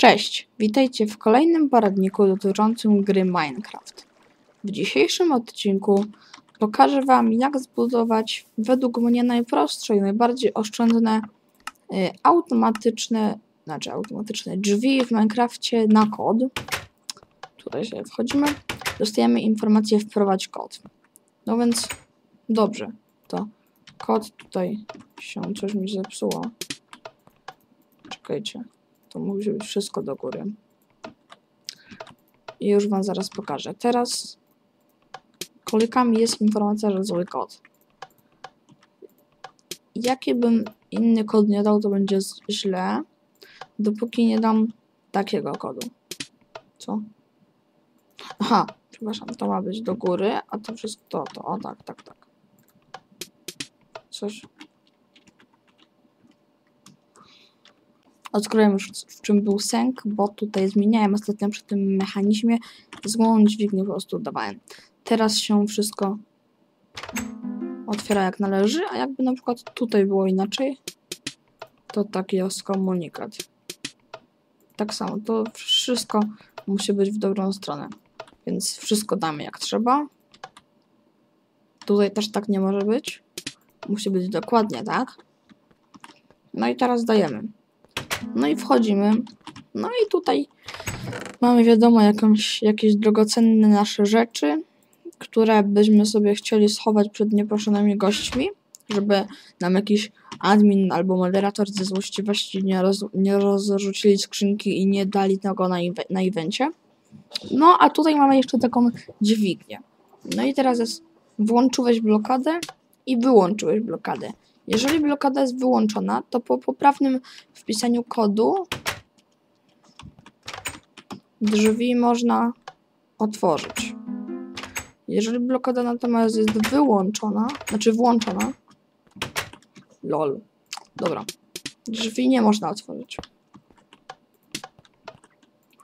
Cześć, witajcie w kolejnym poradniku dotyczącym gry Minecraft. W dzisiejszym odcinku pokażę Wam, jak zbudować według mnie najprostsze i najbardziej oszczędne y, automatyczne, znaczy automatyczne drzwi w Minecrafcie na kod. Tutaj sobie wchodzimy, dostajemy informację wprowadź kod. No więc dobrze, to kod tutaj się coś mi zepsuło. Czekajcie. To musi być wszystko do góry. I już wam zaraz pokażę. Teraz kolikami jest informacja, że zły kod. Jaki bym inny kod nie dał, to będzie źle, dopóki nie dam takiego kodu. Co? Aha, przepraszam, to ma być do góry, a to wszystko to, to, o tak, tak, tak. Coś Odkryłem już w czym był sęk, bo tutaj zmieniałem ostatnio przy tym mechanizmie złą dźwignię po prostu dawałem. Teraz się wszystko otwiera jak należy, a jakby na przykład tutaj było inaczej, to taki jest komunikat. Tak samo, to wszystko musi być w dobrą stronę. Więc wszystko damy jak trzeba. Tutaj też tak nie może być. Musi być dokładnie tak. No i teraz dajemy. No i wchodzimy. No i tutaj mamy wiadomo jakąś, jakieś drogocenne nasze rzeczy, które byśmy sobie chcieli schować przed nieproszonymi gośćmi, żeby nam jakiś admin albo moderator ze złośliwości nie, roz, nie rozrzucili skrzynki i nie dali tego na, na evencie. No a tutaj mamy jeszcze taką dźwignię. No i teraz jest włączyłeś blokadę i wyłączyłeś blokadę. Jeżeli blokada jest wyłączona, to po poprawnym wpisaniu kodu drzwi można otworzyć. Jeżeli blokada natomiast jest wyłączona, znaczy włączona, lol, dobra, drzwi nie można otworzyć.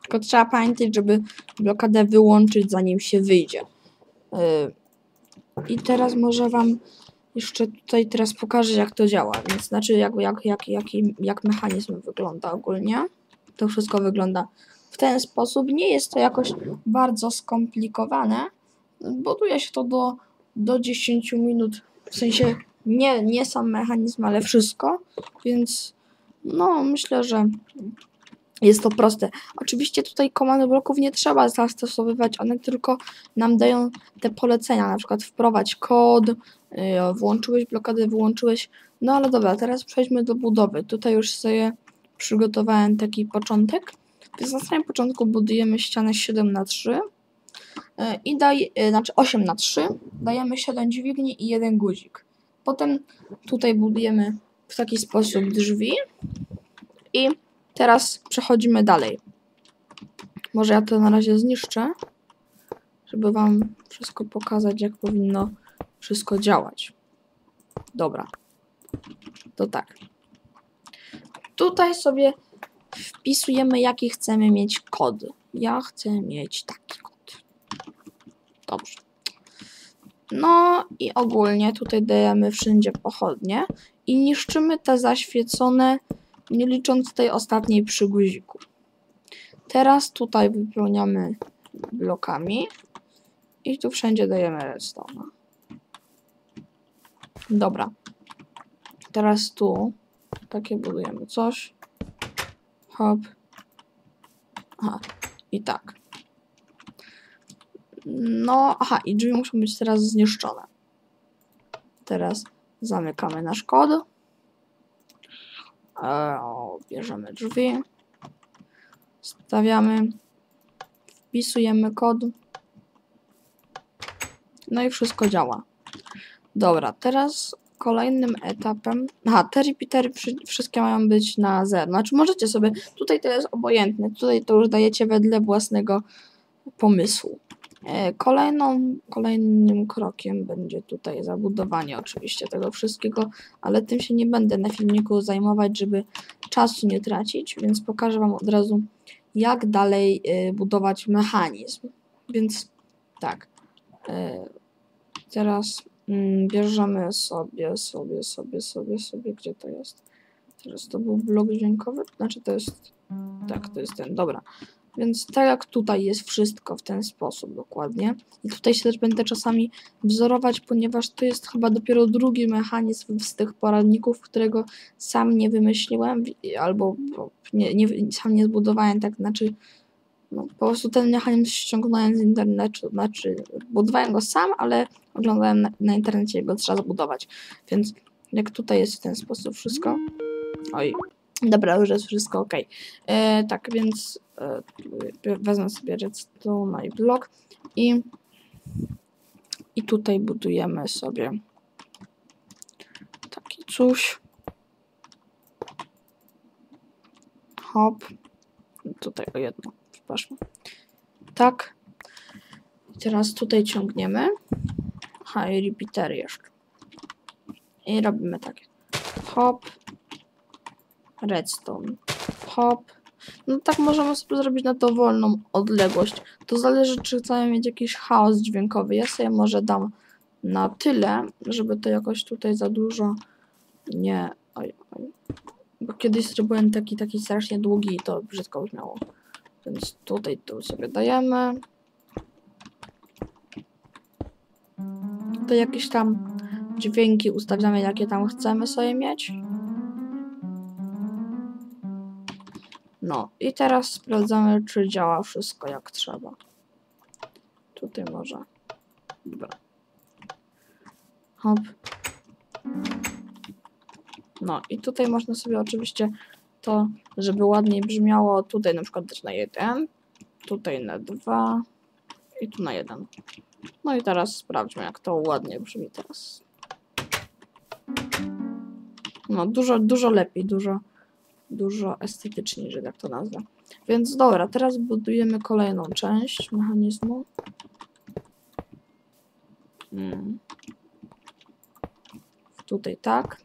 Tylko trzeba pamiętać, żeby blokadę wyłączyć zanim się wyjdzie. Yy. I teraz może wam jeszcze tutaj teraz pokażę, jak to działa. Więc znaczy, jak, jak, jak, jak, jak mechanizm wygląda ogólnie. To wszystko wygląda w ten sposób. Nie jest to jakoś bardzo skomplikowane. Buduje się to do, do 10 minut. W sensie nie, nie sam mechanizm, ale wszystko. Więc no, myślę, że jest to proste. Oczywiście tutaj komand bloków nie trzeba zastosowywać, one tylko nam dają te polecenia, na przykład wprowadź kod, y, włączyłeś blokadę, wyłączyłeś. No ale dobra, teraz przejdźmy do budowy. Tutaj już sobie przygotowałem taki początek. Więc na samym początku budujemy ścianę 7 na 3 y, i daj, y, znaczy 8 na 3 dajemy 7 dźwigni i jeden guzik. Potem tutaj budujemy w taki sposób drzwi i Teraz przechodzimy dalej. Może ja to na razie zniszczę, żeby wam wszystko pokazać, jak powinno wszystko działać. Dobra. To tak. Tutaj sobie wpisujemy, jaki chcemy mieć kod. Ja chcę mieć taki kod. Dobrze. No i ogólnie tutaj dajemy wszędzie pochodnie i niszczymy te zaświecone nie licząc tej ostatniej przy guziku. Teraz tutaj wypełniamy blokami i tu wszędzie dajemy redstone. Dobra. Teraz tu takie budujemy coś. Hop. Aha. I tak. No, aha, i drzwi muszą być teraz zniszczone. Teraz zamykamy nasz kod. E, bierzemy drzwi, stawiamy, wpisujemy kod. No i wszystko działa. Dobra, teraz kolejnym etapem. Aha, te repeatery wszystkie mają być na zero. Znaczy możecie sobie. Tutaj to jest obojętne. Tutaj to już dajecie wedle własnego pomysłu. E, kolejną, kolejnym krokiem będzie tutaj zabudowanie oczywiście tego wszystkiego, ale tym się nie będę na filmiku zajmować, żeby czasu nie tracić, więc pokażę Wam od razu, jak dalej e, budować mechanizm. Więc tak, e, teraz mm, bierzemy sobie, sobie, sobie, sobie, sobie, gdzie to jest? Teraz to był blok dźwiękowy, znaczy to jest Tak, to jest ten, dobra. Więc tak jak tutaj jest wszystko w ten sposób dokładnie. I tutaj się też będę czasami wzorować, ponieważ to jest chyba dopiero drugi mechanizm z tych poradników, którego sam nie wymyśliłem, albo nie, nie, sam nie zbudowałem, tak znaczy no, po prostu ten mechanizm ściągnąłem z internetu, znaczy budowałem go sam, ale oglądałem na, na internecie, go trzeba zbudować. Więc jak tutaj jest w ten sposób wszystko. Oj, dobra, już jest wszystko ok. E, tak, więc e, wezmę sobie redstone i blok i, i tutaj budujemy sobie taki coś. Hop. Tutaj o jedno, przepraszam. Tak. I teraz tutaj ciągniemy. Aha, i repeatery jeszcze. I robimy tak. Hop. Redstone. Hop. No tak możemy sobie zrobić na dowolną odległość. To zależy, czy chcemy mieć jakiś chaos dźwiękowy. Ja sobie może dam na tyle, żeby to jakoś tutaj za dużo nie... Oj, oj. Bo kiedyś zrobiłem taki, taki strasznie długi i to brzydko brzmiało. Więc tutaj to sobie dajemy. To jakieś tam dźwięki ustawiamy, jakie tam chcemy sobie mieć. No i teraz sprawdzamy, czy działa wszystko jak trzeba. Tutaj może. Dobra. Hop. No i tutaj można sobie oczywiście to, żeby ładniej brzmiało, tutaj na przykład dać na jeden, tutaj na dwa i tu na jeden. No i teraz sprawdźmy, jak to ładnie brzmi teraz. No, dużo, dużo lepiej, dużo, dużo estetyczniej, że tak to nazwę. Więc dobra, teraz budujemy kolejną część mechanizmu. Hmm. Tutaj tak.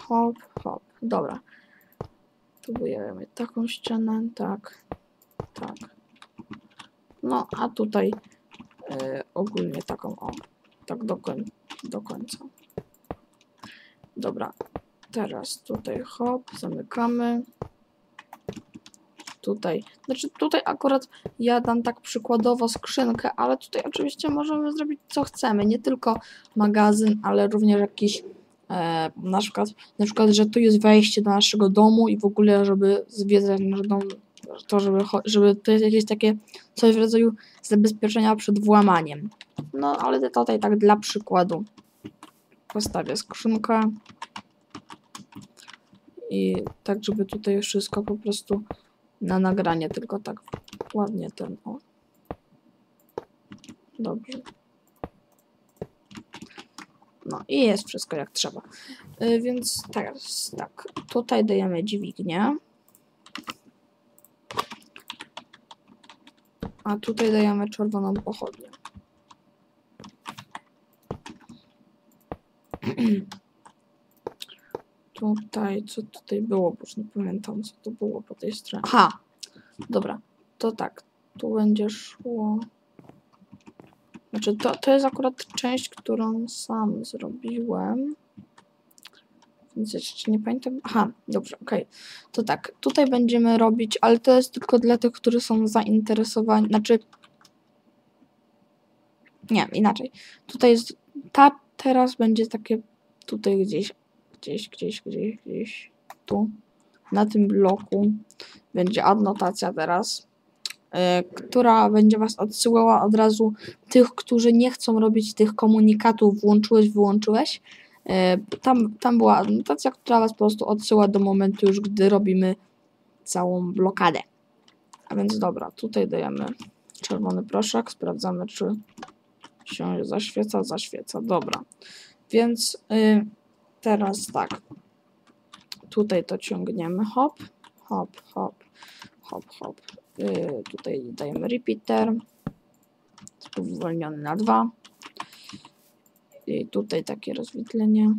Hop, hop. Dobra. Próbujemy taką ścianę, tak, tak. No, a tutaj y, ogólnie taką, o, tak do, koń do końca. Dobra, teraz tutaj hop, zamykamy. Tutaj, znaczy tutaj akurat ja dam tak przykładowo skrzynkę, ale tutaj oczywiście możemy zrobić co chcemy, nie tylko magazyn, ale również jakiś e, na, przykład, na przykład, że tu jest wejście do naszego domu i w ogóle, żeby zwiedzać nasz dom, to żeby, żeby to jest jakieś takie coś w rodzaju zabezpieczenia przed włamaniem. No, ale tutaj tak dla przykładu postawię skrzynkę i tak, żeby tutaj wszystko po prostu na nagranie, tylko tak ładnie ten, o. Dobrze. No i jest wszystko jak trzeba. Yy, więc teraz tak, tutaj dajemy dźwignię. A tutaj dajemy czerwoną pochodnię. tutaj, co tutaj było, bo już nie pamiętam, co to było po tej stronie. Aha, dobra, to tak, tu będzie szło... Znaczy, to, to jest akurat część, którą sam zrobiłem. Więc jeszcze nie pamiętam. Aha, dobrze, okej. Okay. To tak, tutaj będziemy robić, ale to jest tylko dla tych, którzy są zainteresowani. Znaczy. Nie, inaczej. Tutaj jest. Ta teraz będzie takie. Tutaj gdzieś. Gdzieś, gdzieś, gdzieś, gdzieś. Tu. Na tym bloku będzie adnotacja teraz. E, która będzie Was odsyłała od razu tych, którzy nie chcą robić tych komunikatów włączyłeś, wyłączyłeś. E, tam, tam była anotacja, która Was po prostu odsyła do momentu już, gdy robimy całą blokadę. A więc dobra, tutaj dajemy czerwony proszek, sprawdzamy, czy się zaświeca, zaświeca. Dobra, więc y, teraz tak, tutaj to ciągniemy, hop, hop, hop, hop, hop. Yy, tutaj dajemy repeater. Spowolniony na 2. I tutaj takie rozwidlenie.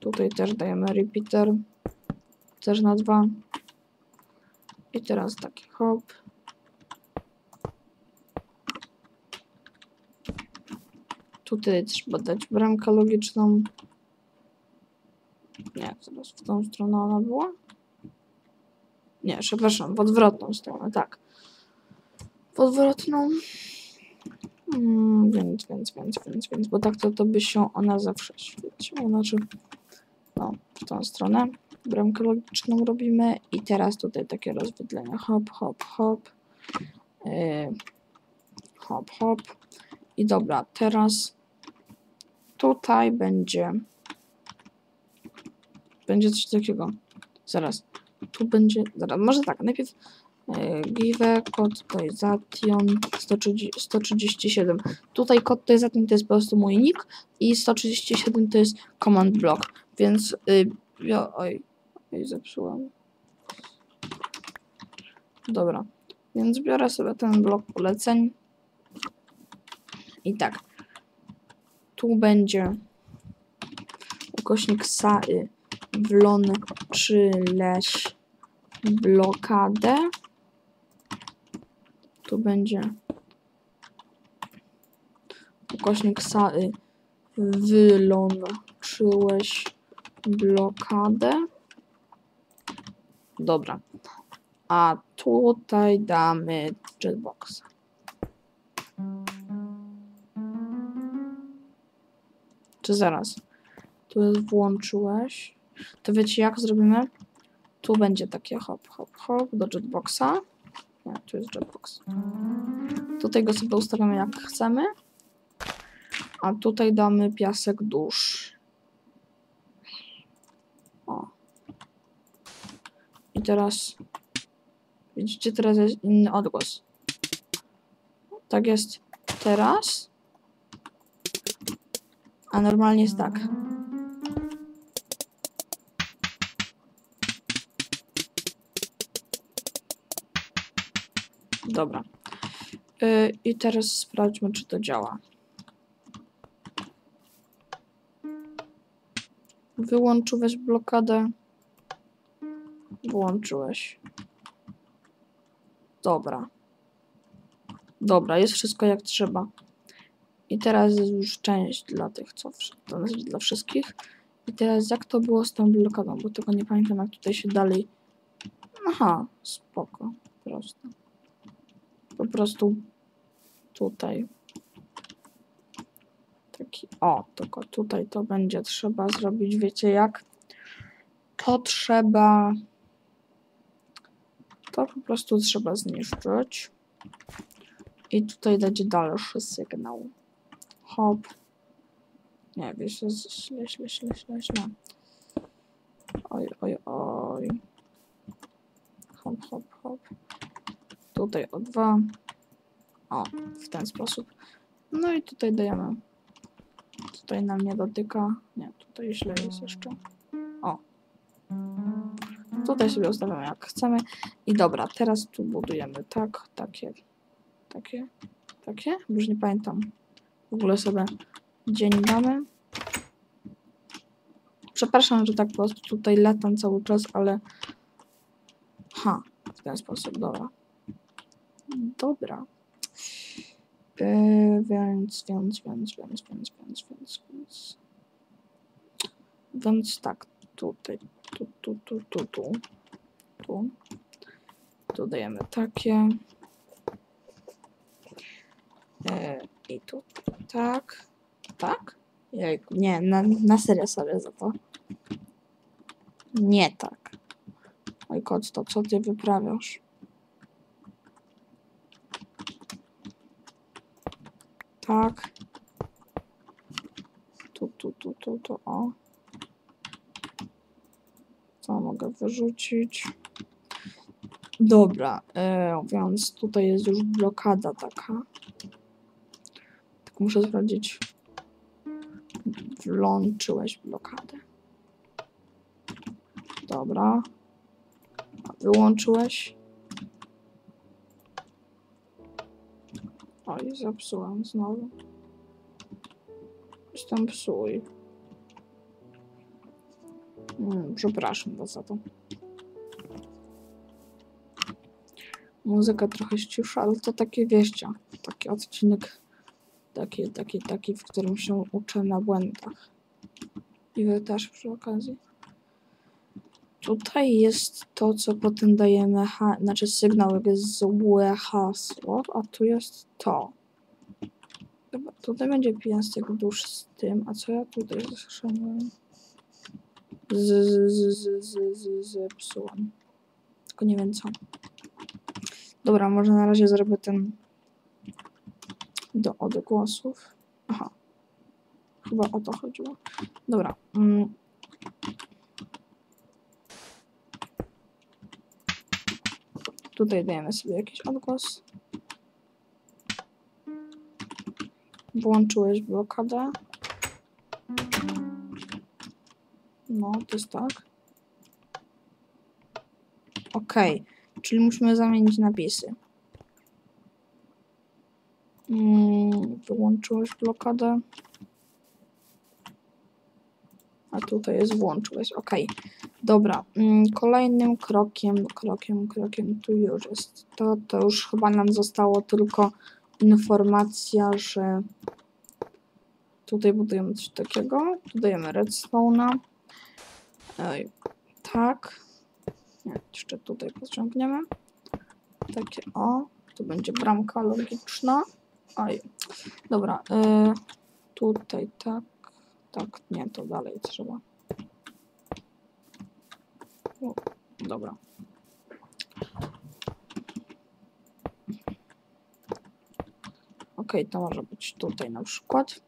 Tutaj też dajemy repeater. Też na 2. I teraz taki hop. Tutaj trzeba dać bramkę logiczną. Nie, zaraz w tą stronę ona była. Nie, przepraszam, w odwrotną stronę, tak. W odwrotną. Mm, więc, więc, więc, więc, więc, bo tak to, to by się ona zawsze świeciła. Znaczy, no, w tą stronę. Bramkę logiczną robimy i teraz tutaj takie rozwydlenia. Hop, hop, hop. Yy, hop, hop. I dobra, teraz tutaj będzie będzie coś takiego. Zaraz. Tu będzie. Zaraz, może tak, najpierw yy, give kod to jest Zation 137. Tutaj kod to jest Zation to jest po prostu mój nick i 137 to jest command block. Więc yy, ja, oj, oj, zepsułam. Dobra. Więc biorę sobie ten blok poleceń. I tak. Tu będzie ukośnik SAY wlon czy leś blokadę. Tu będzie ukośnik SAY wylączyłeś blokadę. Dobra. A tutaj damy jetboxa. Czy zaraz? Tu włączyłeś. To wiecie jak zrobimy? Tu będzie takie hop, hop, hop do jetboxa. Nie, tu jest jetbox. Tutaj go sobie ustawiamy jak chcemy. A tutaj damy piasek dusz. O. I teraz widzicie, teraz jest inny odgłos. Tak jest teraz. A normalnie jest tak. Dobra. Yy, I teraz sprawdźmy, czy to działa. Wyłączyłeś blokadę. Włączyłeś. Dobra. Dobra, jest wszystko jak trzeba. I teraz jest już część dla tych, co to jest dla wszystkich. I teraz jak to było z tą blokadą, bo tego nie pamiętam, jak tutaj się dalej... Aha, spoko, prosto. Po prostu tutaj. Taki, o, tylko tutaj to będzie trzeba zrobić, wiecie jak? To trzeba... To po prostu trzeba zniszczyć. I tutaj dać dalszy sygnał. Hop. Nie, wiesz, źle, źle, źle, źle, źle. Oj, oj, oj. Hop, hop, hop. Tutaj o dwa. O, w ten sposób. No i tutaj dajemy. Tutaj nam nie dotyka. Nie, tutaj źle jest jeszcze. O. Tutaj sobie ustawiamy jak chcemy. I dobra, teraz tu budujemy tak, takie, takie, takie. Już nie pamiętam. W ogóle sobie dzień damy. Przepraszam, że tak po prostu tutaj latam cały czas, ale... Ha, w ten sposób, dobra. Dobra. Yy, więc, więc, więc, więc, więc, więc, więc, więc. Więc tak, tutaj, tu, tu, tu, tu, tu, tu. Tu dajemy takie. Yy, I tu tak. Tak? Jejku, nie, na, na serio sorry za to. Nie tak. Oj kot, to co ty wyprawiasz? Tak. Tu, tu, tu, tu, tu, o. Co mogę wyrzucić? Dobra, e, więc tutaj jest już blokada taka. Tak muszę sprawdzić. Włączyłeś blokadę. Dobra. Wyłączyłeś. Oj, zepsułam znowu. Jestem psuj. Hmm, przepraszam was za to. Muzyka trochę ścisza, ale to takie wieścia. Taki odcinek, taki, taki, taki, w którym się uczę na błędach. I wy też przy okazji. tutaj jest to, co potem dajemy, znaczy sygnał, jak jest złe hasło, a tu jest to. Chyba tutaj będzie piasek dusz z tym, a co ja tutaj zaszedłem? Z, z, z, z, z, z, zepsułam. Tylko nie wiem co. Dobra, może na razie zrobię ten do odgłosów. Aha. Chyba o to chodziło. Dobra. Mm. Tutaj dajemy sobie jakiś odgłos. Włączyłeś blokadę. No, to jest tak. Ok, czyli musimy zamienić napisy. Mm, wyłączyłeś blokadę. A tutaj jest włączyłeś. Ok, dobra. Mm, kolejnym krokiem, krokiem, krokiem tu już jest to. To już chyba nam zostało tylko informacja, że tutaj budujemy coś takiego. Tu dajemy redstone'a. Tak. Jeszcze tutaj podciągniemy. Takie o. Tu będzie bramka logiczna. Oj. Dobra. Y, tutaj tak. Tak, nie, to dalej trzeba. O, dobra. Ok, to może być tutaj na przykład.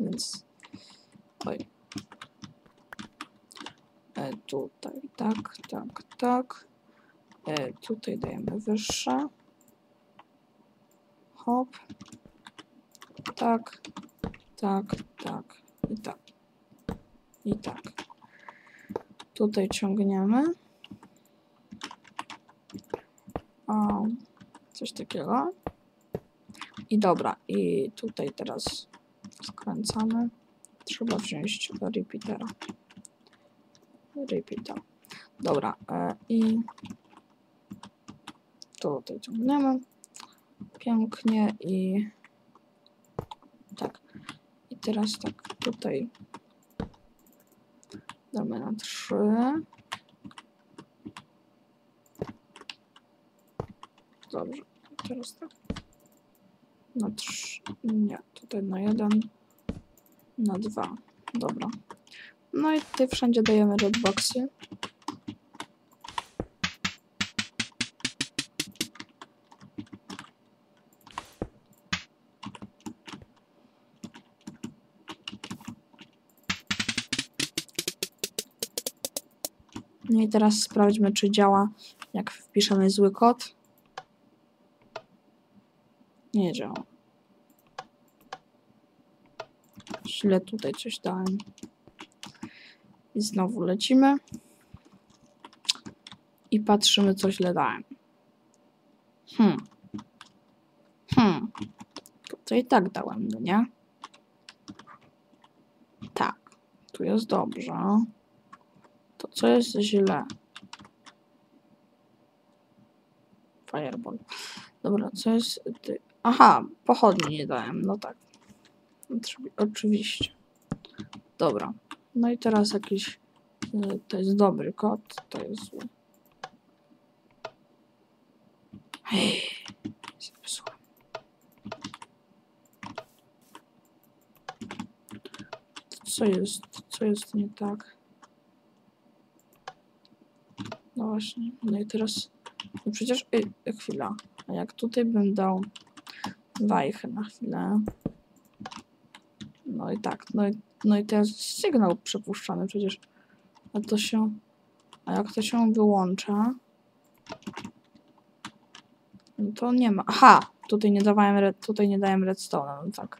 Więc. Oj. E, tutaj, tak, tak, tak. E, tutaj dajemy wyższe. Hop. Tak, tak, tak i tak. I tak. Tutaj ciągniemy. O, coś takiego. I dobra, i tutaj teraz skręcamy. Trzeba wziąć repeatera. Repeater. Dobra, e, i tutaj ciągniemy. Pięknie i tak. I teraz tak tutaj damy na 3. Dobrze, teraz tak. Na 3. Nie, tutaj na 1. Na 2. Dobra. No i tutaj wszędzie dajemy redboxy. No i teraz sprawdźmy, czy działa, jak wpiszemy zły kod. Nie działa. Źle tutaj coś dałem. I znowu lecimy. I patrzymy, co źle dałem. Hmm. Hmm. To i tak dałem, no nie? Tak. Tu jest dobrze. Co jest źle? Fireball. Dobra, co jest... Ty... Aha, pochodni nie dałem, no tak. Oczywiście. Dobra. No i teraz jakiś... Y, to jest dobry kod, to jest zły. Hej, zepsułem. Co jest, co jest nie tak? No właśnie, no i teraz... No przecież... Ej, chwila. A jak tutaj bym dał wajchę na chwilę... No i tak, no i, no i teraz sygnał przepuszczany przecież. A to się... A jak to się wyłącza... No to nie ma... Aha! Tutaj nie dawałem, tutaj nie dałem redstone, no tak.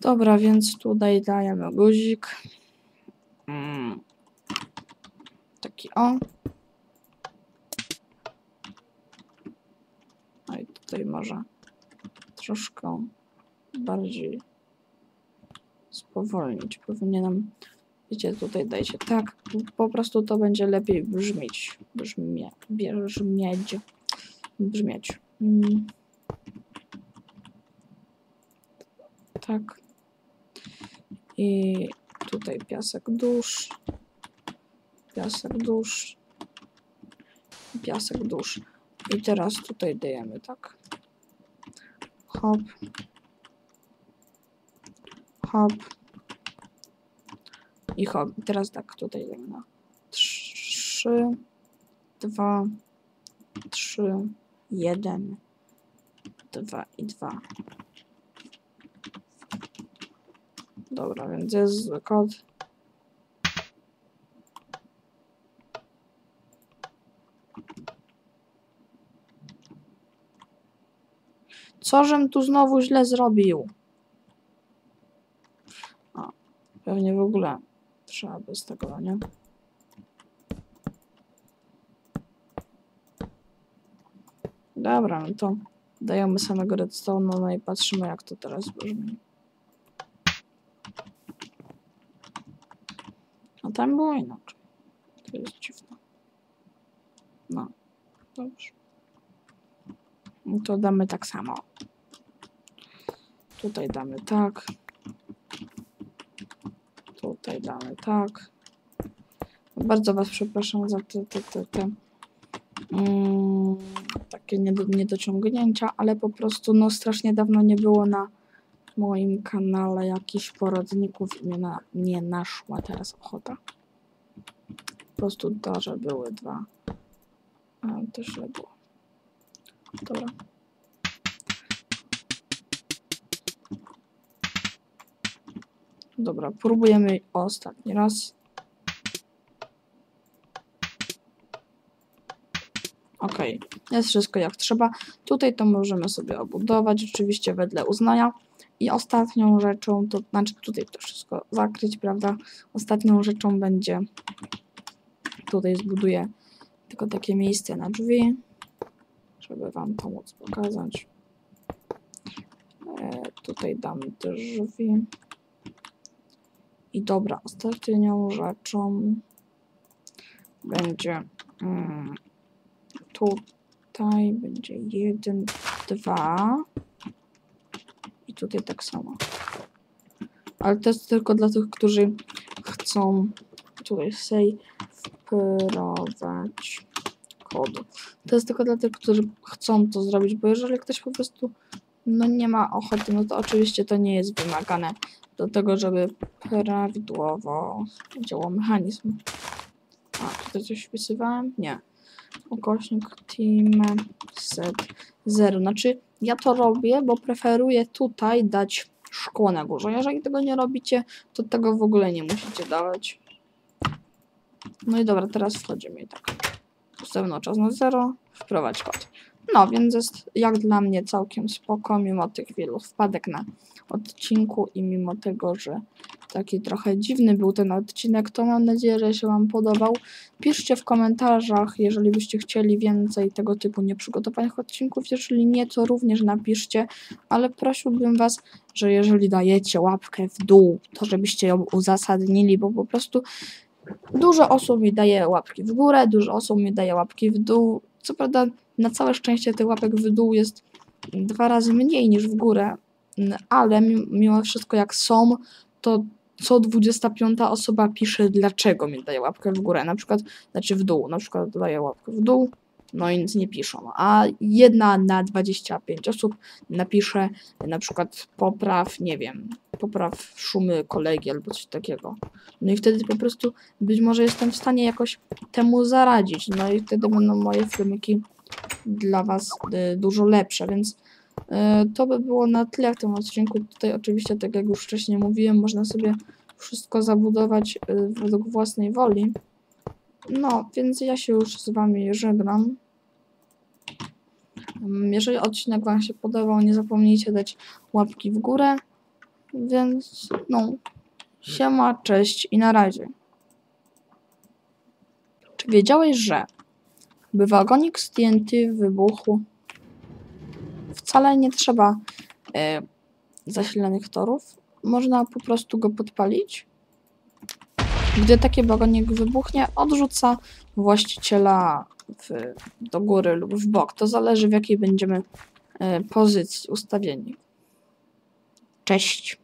Dobra, więc tutaj dajemy guzik. Mm. O. No i tutaj może troszkę bardziej spowolnić. Powinienem, wiecie, tutaj dajcie tak, po prostu to będzie lepiej brzmieć. Brzmie, brzmieć. Brzmieć. Mm. Tak. I tutaj piasek dusz. Piasek dusz, piasek dusz. I teraz tutaj dajemy tak. Hop. Hop. I hop. I teraz tak, tutaj dajemy na 3, 2, 3, 1, 2 i 2. Dobra, więc jest kod. Co żem tu znowu źle zrobił? A, pewnie w ogóle trzeba bez tego, no nie? Dobra, no to dajemy samego redstone, no i patrzymy jak to teraz brzmi. A tam było inaczej. To jest dziwne. No, dobrze. To damy tak samo. Tutaj damy tak. Tutaj damy tak. Bardzo Was przepraszam za te, te, te, te mm, takie niedo, niedociągnięcia, ale po prostu no strasznie dawno nie było na moim kanale jakichś porodników i mnie na, nie naszła teraz ochota. Po prostu to, że były dwa. A, to źle było. Dobra. Dobra, próbujemy ostatni raz. Ok, jest wszystko jak trzeba. Tutaj to możemy sobie obudować, oczywiście wedle uznania. I ostatnią rzeczą, to znaczy tutaj to wszystko zakryć, prawda? Ostatnią rzeczą będzie, tutaj zbuduję tylko takie miejsce na drzwi, żeby Wam pomóc pokazać. E, tutaj dam drzwi. I dobra, ostatnią rzeczą będzie mm, tutaj będzie jeden, dwa i tutaj tak samo. Ale to jest tylko dla tych, którzy chcą tutaj say wprowadź To jest tylko dla tych, którzy chcą to zrobić, bo jeżeli ktoś po prostu no nie ma ochoty, no to oczywiście to nie jest wymagane do tego, żeby prawidłowo działał mechanizm. A, tutaj coś wpisywałem? Nie. Ukośnik team set 0. Znaczy, ja to robię, bo preferuję tutaj dać szkło na górze. Jeżeli tego nie robicie, to tego w ogóle nie musicie dawać. No i dobra, teraz wchodzimy i tak. Czas na 0, wprowadź kod. No, więc jest jak dla mnie całkiem spoko, mimo tych wielu wpadek na odcinku i mimo tego, że taki trochę dziwny był ten odcinek, to mam nadzieję, że się Wam podobał. Piszcie w komentarzach, jeżeli byście chcieli więcej tego typu nieprzygotowanych odcinków. Jeżeli nie, to również napiszcie, ale prosiłbym Was, że jeżeli dajecie łapkę w dół, to żebyście ją uzasadnili, bo po prostu dużo osób mi daje łapki w górę, dużo osób mi daje łapki w dół. Co prawda, na całe szczęście tych łapek w dół jest dwa razy mniej niż w górę, ale mimo wszystko jak są, to co 25 osoba pisze, dlaczego mi daje łapkę w górę, na przykład, znaczy w dół, na przykład daje łapkę w dół, no i nic nie piszą, a jedna na 25 osób napisze na przykład popraw, nie wiem, popraw szumy kolegi albo coś takiego. No i wtedy po prostu być może jestem w stanie jakoś temu zaradzić, no i wtedy będą moje filmiki dla Was y, dużo lepsze, więc E, to by było na tyle w tym odcinku. Tutaj oczywiście, tak jak już wcześniej mówiłem, można sobie wszystko zabudować e, według własnej woli. No, więc ja się już z Wami żegnam. Mm, jeżeli odcinek Wam się podobał, nie zapomnijcie dać łapki w górę. Więc, no, siema, cześć i na razie. Czy wiedziałeś, że by wagonik z TNT wybuchł wcale nie trzeba e, zasilanych torów. Można po prostu go podpalić. Gdy taki wagonik wybuchnie, odrzuca właściciela w, do góry lub w bok. To zależy w jakiej będziemy e, pozycji ustawieni. Cześć.